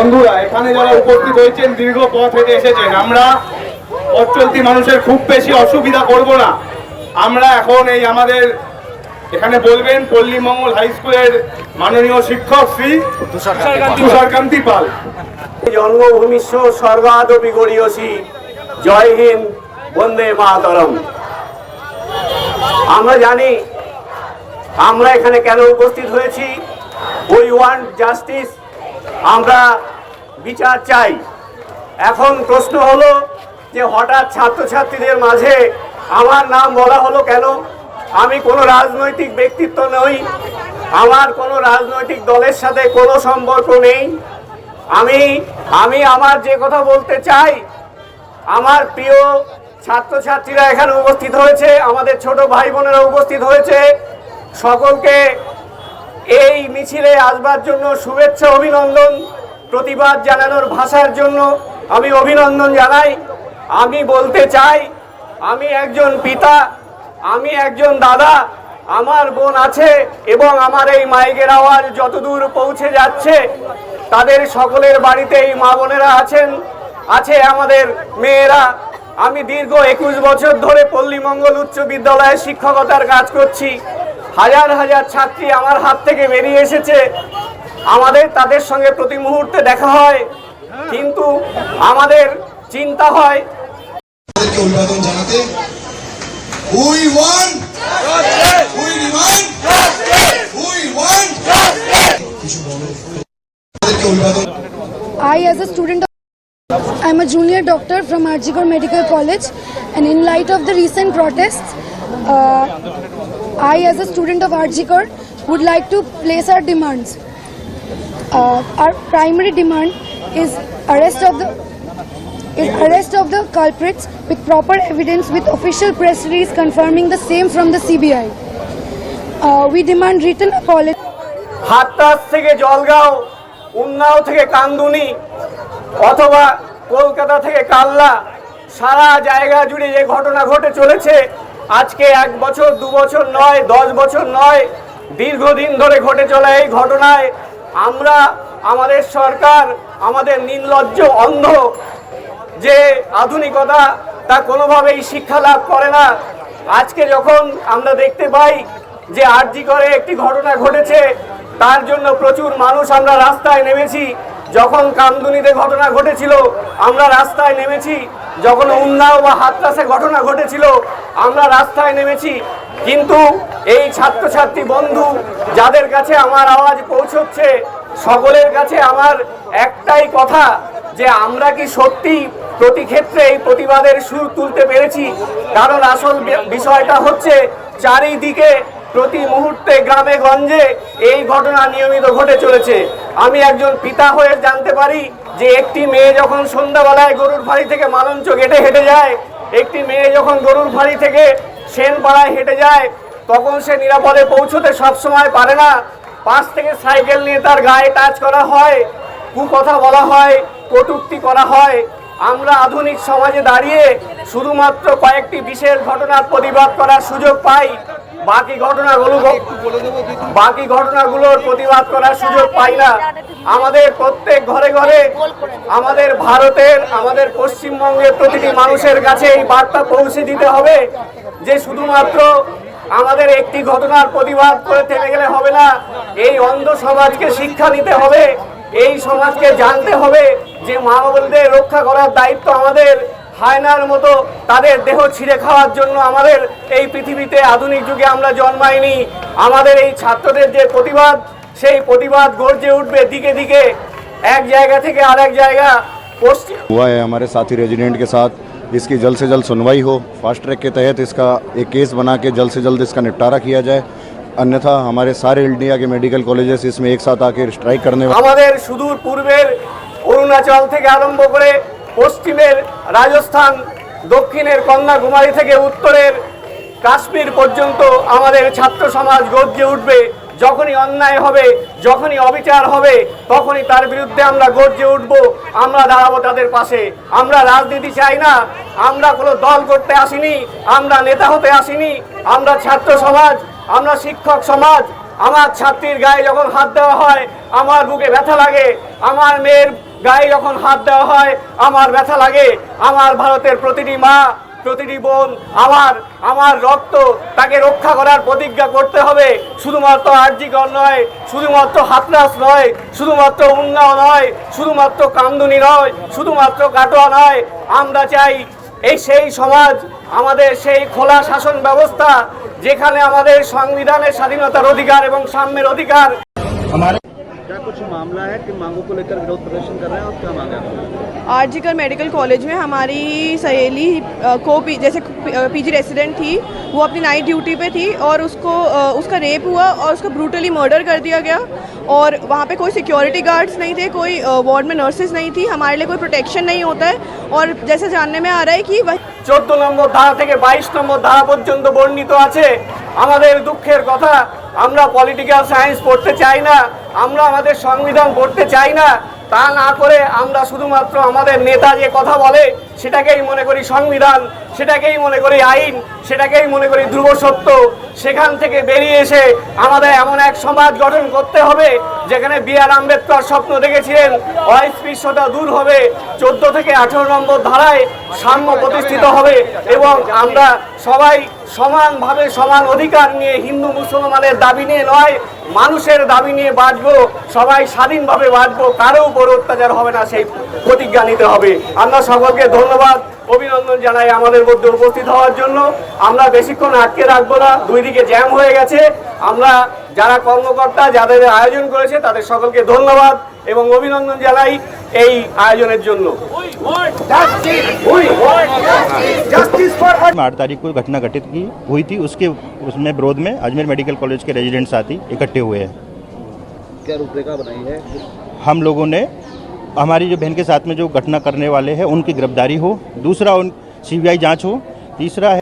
বন্ধুরা এখানে যারা উপস্থিত হয়েছেন দীর্ঘ পথ হেঁটে এসেছেন আমরা পথ চলতি মানুষের খুব বেশি অসুবিধা করব না। আমরা এখন এই আমাদের এখানে বলবেন পল্লীমঙ্গল হাই স্কুলের মাননীয় শিক্ষক শ্রী তুষারকান্তি পাল। জন্মভূমিষ্য স্বর্গাদপি গড়িয়সি। জয় হিন্দ বন্দে মাতরম। আমরা জানি আমরা এখানে কেন উপস্থিত হয়েছি? উই ওয়ান্ট জাস্টিস আমরা বিচার চাই। এখন প্রশ্ন হলো যে হঠাৎ ছাত্রছাত্রীদের মাঝে আমার নাম বলা হলো কেন? আমি কোনো রাজনৈতিক ব্যক্তিত্ব নই। আমার কোনো রাজনৈতিক দলের সাথে কোনো সম্পর্ক নেই। আমি আমি আমার যে কথা বলতে চাই, আমার প্রিয় ছাত্রছাত্রীরা এখানে উপস্থিত হয়েছে, আমাদের ছোট ভাই বোনেরা উপস্থিত হয়েছে। সকলকে এই মিছিলে আসবার জন্য শুভেচ্ছা, অভিনন্দন, প্রতিবাদ জানানোর ভাষার জন্য আমি অভিনন্দন জানাই। আমি বলতে চাই, আমি একজন পিতা, আমি একজন দাদা, আমার বোন আছে এবং আমার এই মাইকের আওয়াজ যতদূর পৌঁছে যাচ্ছে, তাদের সকলের বাড়িতে এই মা বোনেরা আছেন, আছে আমাদের মেয়েরা। আমি দীর্ঘ একুশ বছর ধরে পল্লীমঙ্গল উচ্চ বিদ্যালয়ে শিক্ষকতার কাজ করছি। হাজার হাজার ছাত্রী আমার হাত থেকে বেরিয়ে এসেছে। আমাদের তাদের সঙ্গে প্রতি মুহূর্তে দেখা হয় কিন্তু আমাদের চিন্তা হয় অভিবাদন জানাতে। We want we demand we want কিছু বলো। তাদেরকে অভিবাদন। I, as a student, I'm a junior doctor from Arjigor Medical College, and in light of the recent protests, I, as a student of Arjigor, would like to place our demands. Uh, our primary demand is arrest of the is arrest of the culprits with proper evidence with official press release confirming the same from the CBI. Uh, we demand written apology. হাতটাস থেকে জলগাঁও উন্নাও থেকে কান্দুনি অথবা কলকাতা থেকে কাল্লা সারা জায়গা জুড়ে যে ঘটনা ঘটে চলেছে আজকে এক বছর, দু বছর নয়, দশ বছর নয়, দীর্ঘদিন ধরে ঘটে চলা এই ঘটনায় আমরা, আমাদের সরকার, আমাদের নির্লজ্জ অন্ধ যে আধুনিকতা তা কোনোভাবেই শিক্ষা লাভ করে না। আজকে যখন আমরা দেখতে পাই যে আরজি করে একটি ঘটনা ঘটেছে, তার জন্য প্রচুর মানুষ আমরা রাস্তায় নেমেছি। যখন কামদুনিতে ঘটনা ঘটেছিল, আমরা রাস্তায় নেমেছি। যখন উন্নাও বা হাতরাসে ঘটনা ঘটেছিল আমরা রাস্তায় নেমেছি। কিন্তু এই ছাত্রছাত্রী বন্ধু যাদের কাছে আমার আওয়াজ পৌঁছচ্ছে, সকলের কাছে আমার একটাই কথা যে আমরা কি সত্যি প্রতি ক্ষেত্রে এই প্রতিবাদের সুর তুলতে পেরেছি? কারণ আসল বিষয়টা হচ্ছে চারিদিকে প্রতি মুহূর্তে গ্রামে গঞ্জে এই ঘটনা নিয়মিত ঘটে চলেছে। আমি একজন পিতা হয়ে জানতে পারি যে একটি মেয়ে যখন সন্ধ্যাবেলায় গরুর ফাড়ি থেকে মালঞ্চ গেটে হেঁটে যায় একটি মেয়ে যখন গরুর ফাড়ি থেকে সেনপাড়ায় হেঁটে যায়, তখন সে নিরাপদে পৌঁছতে সবসময় পারে না। পাশ থেকে সাইকেল নিয়ে তার গায়ে টাচ করা হয়, কুকথা বলা হয়, কটুক্তি করা হয়। আমরা আধুনিক সমাজে দাঁড়িয়ে শুধুমাত্র কয়েকটি বিশেষ ঘটনার প্রতিবাদ করার সুযোগ পাই। বাকি ঘটনাগুলো বাকি ঘটনাগুলোর প্রতিবাদ করার সুযোগ পাই না। আমাদের প্রত্যেক ঘরে ঘরে আমাদের ভারতের, আমাদের পশ্চিমবঙ্গের প্রতিটি মানুষের কাছে এই বার্তা পৌঁছে দিতে হবে যে শুধুমাত্র আমাদের একটি ঘটনার প্রতিবাদ করে থেমে গেলে হবে না, এই অন্ধ সমাজকে শিক্ষা নিতে হবে, এই সমাজকে জানতে হবে যে মা রক্ষা করার দায়িত্ব আমাদের। হায়নার মতো তাদের দেহ ছিঁড়ে খাওয়ার জন্য আমাদের এই পৃথিবীতে আধুনিক যুগে আমরা জন্মাইনি আমাদের এই ছাত্রদের যে প্রতিবাদ সেই প্রতিবাদ গর্জে উঠবে দিকে দিকে এক জায়গা থেকে আরেক জায়গা পশ্চিম हुआ है हमारे साथी रेजिडेंट के साथ इसकी जल्द से जल्द सुनवाई हो फास्ट ट्रैक के तहत इसका एक केस बना के जल्द से जल्द इसका निपटारा किया जाए अन्यथा हमारे सारे इंडिया के मेडिकल कॉलेजेस इसमें एक साथ आकर स्ट्राइक करने वाले আমাদের সুদূর পূর্বের অরুণাচল থেকে আরম্ভ করে পশ্চিমের রাজস্থান, দক্ষিণের কন্যাকুমারী থেকে উত্তরের কাশ্মীর পর্যন্ত আমাদের ছাত্র সমাজ গর্জে উঠবে। যখনই অন্যায় হবে, যখনই অবিচার হবে, তখনই তার বিরুদ্ধে আমরা গর্জে উঠব। আমরা দাঁড়াবো তাদের পাশে। আমরা রাজনীতি চাই না। আমরা কোনো দল করতে আসিনি। আমরা নেতা হতে আসিনি। আমরা ছাত্র সমাজ, আমরা শিক্ষক সমাজ। আমার ছাত্রীর গায়ে যখন হাত দেওয়া হয়, আমার বুকে ব্যথা লাগে। আমার মেয়ের গায়ে যখন হাত দেওয়া হয়, আমার ব্যথা লাগে। আমার ভারতের প্রতিটি মা, প্রতিটি বোন, আমার আমার রক্ত তাকে রক্ষা করার প্রতিজ্ঞা করতে হবে। শুধুমাত্র আর্যিকর নয়, শুধুমাত্র হাতরাস নয়, শুধুমাত্র উন্নাও নয়, শুধুমাত্র কান্দুনি নয়, শুধুমাত্র কাটোয়া নয়। আমরা চাই এই সেই সমাজ, আমাদের সেই খোলা শাসন ব্যবস্থা, যেখানে আমাদের সংবিধানের স্বাধীনতার অধিকার এবং সাম্যের অধিকার। मामला है किन मांगों को लेकर विरोध प्रदर्शन कर रहे हैं और क्या मांगे आपको आरजीकर मेडिकल कॉलेज में हमारी सहेली अ, को पी, जैसे पीजी रेसिडेंट थी वो अपनी नाइट ड्यूटी पे थी और उसको अ, उसका रेप हुआ और उसका ब्रूटली मर्डर कर दिया गया और वहाँ पे कोई सिक्योरिटी गार्ड्स नहीं थे कोई वार्ड में नर्सेज नहीं थी हमारे लिए कोई प्रोटेक्शन नहीं होता है और जैसे जानने में आ रहा है कि वह চোদ্দ নম্বর ধারা থেকে বাইশ নম্বর ধারা পর্যন্ত বর্ণিত আছে আমাদের দুঃখের কথা আমরা পলিটিক্যাল সায়েন্স পড়তে চাই না, আমরা আমাদের সংবিধান পড়তে চাই না, তা না করে আমরা শুধুমাত্র আমাদের নেতা যে কথা বলে, সেটাকেই মনে করি সংবিধান। সেটাকেই মনে করি আইন, সেটাকেই মনে করি ধ্রুব সত্য। সেখান থেকে বেরিয়ে এসে আমাদের এমন এক সমাজ গঠন করতে হবে, যেখানে বি আর আম্বেদকর স্বপ্ন দেখেছিলেন, অস্পৃশ্যতা দূর হবে, চোদ্দ থেকে আঠেরো নম্বর ধারায় সাম্য প্রতিষ্ঠিত হবে এবং আমরা সবাই সমানভাবে সমান অধিকার নিয়ে হিন্দু মুসলমানের দাবি নিয়ে নয়, মানুষের দাবি নিয়ে বাঁচবো, সবাই স্বাধীনভাবে বাঁচবো, কারও উপর অত্যাচার হবে না, সেই প্রতিজ্ঞা নিতে হবে। আমরা সকলকে ধন্যবাদ। অভিনন্দন জানাই আমাদের মধ্যে উপস্থিত হওয়ার জন্য আমরা বেশিক্ষণ আটকে রাখবো না দুই দিকে জ্যাম হয়ে গেছে আমরা যারা কর্মকর্তা যাদের আয়োজন করেছে তাদের সকলকে ধন্যবাদ এবং অভিনন্দন জানাই এই আয়োজনের জন্য आठ तारीख को घटना घटित की हुई थी उसके उसमें विरोध में अजमेर मेडिकल कॉलेज के रेजिडेंट साथी इकट्ठे हुए हैं क्या रूपरेखा बनाई है हम लोगों ने हमारी जो बहन के साथ में जो घटना करने वाले हैं, उनकी गिरफ्तारी हो। दूसरा उन सीबीआई जाँच हो। तीसरा